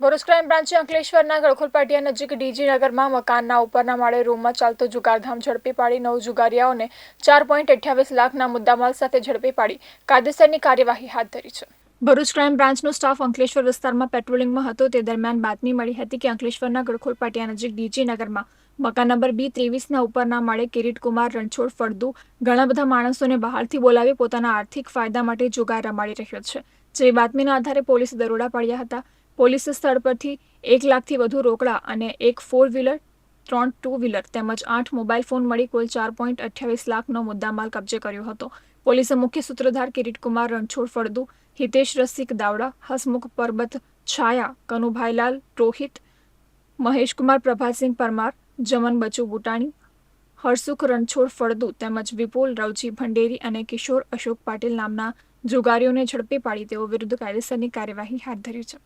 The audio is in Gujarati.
ભરૂચ ક્રાઇમ બ્રાન્ચે અંકલેશ્વરના ગળખોલપાટિયા નજીક ડીજી નગરમાં મકાનના ઉપરના માળે રૂમમાં ચાલતો જુગારધામ ઝડપી પાડી નવ જુગારિયાઓને ચાર પોઈન્ટ અઠ્યાવીસ લાખના મુદ્દામાલ સાથે ઝડપી પાડી કાયદેસરની કાર્યવાહી હાથ ધરી છે. ભરૂચ ક્રાઇમ બ્રાન્ચનો સ્ટાફ અંકલેશ્વર વિસ્તારમાં પેટ્રોલિંગમાં હતો. તે દરમિયાન બાતમી મળી હતી કે અંકલેશ્વરના ગળખોલપાટિયા નજીક ડીજી નગરમાં મકાન નંબર બી ત્રેવીસના ઉપરના માળે કિરીટકુમાર રણછોડ ફળદુ ઘણા બધા માણસોને બહારથી બોલાવી પોતાના આર્થિક ફાયદા માટે જુગાર રમાડી રહ્યો છે. જે બાતમીના આધારે પોલીસે દરોડા પાડ્યા હતા. પોલીસે સ્થળ પરથી એક લાખથી વધુ રોકડા અને એક ફોર વ્હીલર ત્રણ ટુ વ્હીલર તેમજ આઠ મોબાઈલ ફોન મળી કુલ ચાર પોઈન્ટ અઠ્યાવીસ લાખનો મુદ્દામાલ કબજે કર્યો હતો. પોલીસે મુખ્ય સૂત્રધાર કિરીટકુમાર રણછોડ ફળદુ, હિતેશ રસિક દાવડા, હસમુખ પરબત છાયા, કનુભાઈલાલ રોહિત, મહેશકુમાર પ્રભાતસિંહ પરમાર, જમન બચુ બુટાણી, હરસુખ રણછોડ ફળદુ તેમજ વિપુલ રવજી ભંડેરી અને કિશોર અશોક પાટીલ નામના જુગારીઓને ઝડપી પાડી તેઓ વિરુદ્ધ કાયદેસરની કાર્યવાહી હાથ ધરી છે.